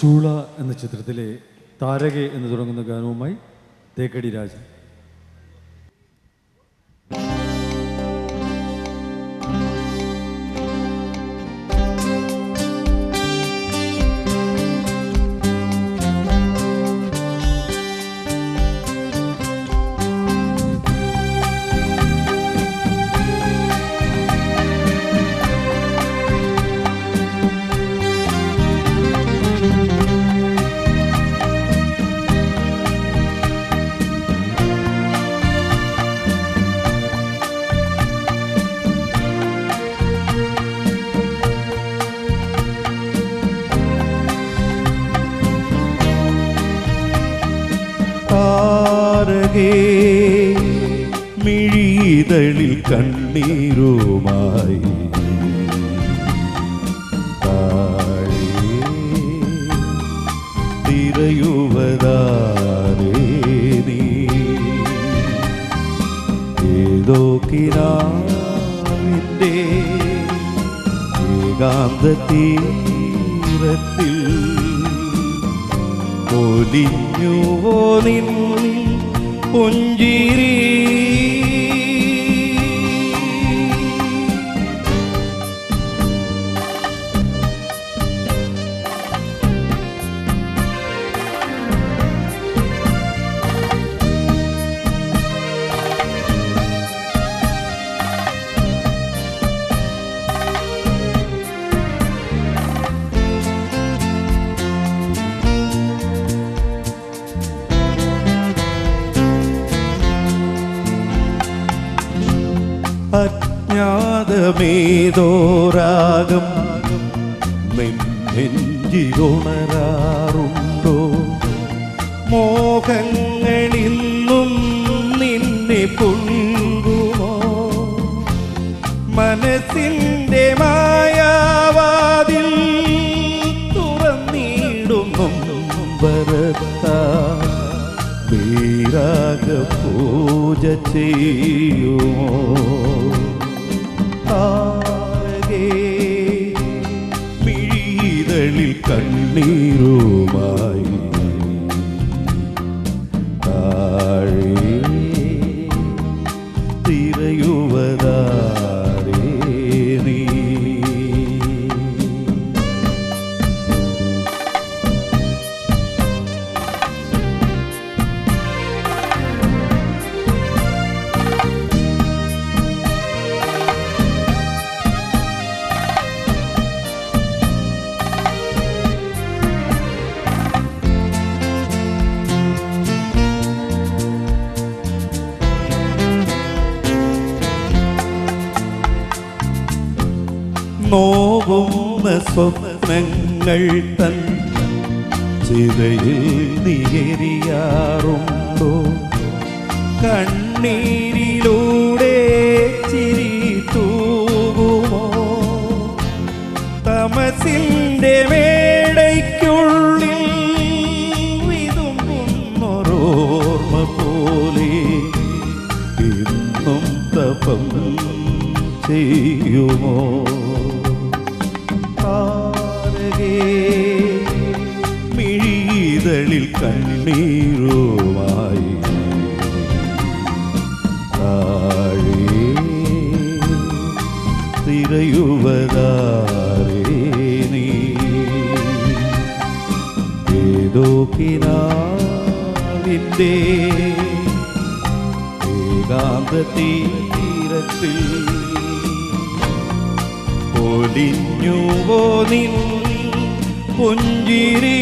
ചൂള എന്ന ചിത്രത്തിലെ താരകെ എന്ന് തുടങ്ങുന്ന ഗാനവുമായി തേക്കടി രാജൻ. താരകേ മിഴിതളിൽ കണ്ണീരുമായി. തിരയുവതാരേ നീ. ഏതോ കിനാവിന്റെ ഏകാന്ത തീരത്തിൽ പൊലിഞ്ഞുവോ നിൻ പുഞ്ചിരി അജ്ഞാതമേതോരാഗം നെഞ്ചിലുണരാറുണ്ടോ മോഹങ്ങളിന്നും നിന്നെ പുൽകുമോ മനസ്സിന്റെ മായാവാതിൽ തുറന്നിടുന്നു വരത്താ വീരാഗ പൂജ ചെയ്യുമോ? താരകേ മിഴിതളിൽ കണ്ണീരുമായി നോവുന്ന സ്വപ്നങ്ങൾ തൻ ചിതയിൽ നിയറിയാറുണ്ടോ കണ്ണീരിലൂടെ ചിരി തൂകുമോ? തമസിന്റെ മേടയ്ക്കുള്ളിൽ വിതുമ്പുന്നൊരോർമ്മ പോലെ ഇന്നും തപം ചെയ്യുമോ? മിഴിതളിൽ കണ്ണീരുമായി താഴെ തിരയുവതാരേ നീ. ഏതോ കിനാവിന്റെ ഏകാന്ത തീരത്തിൽ പൊലിഞ്ഞുവോ നിൻ പുഞ്ചിരി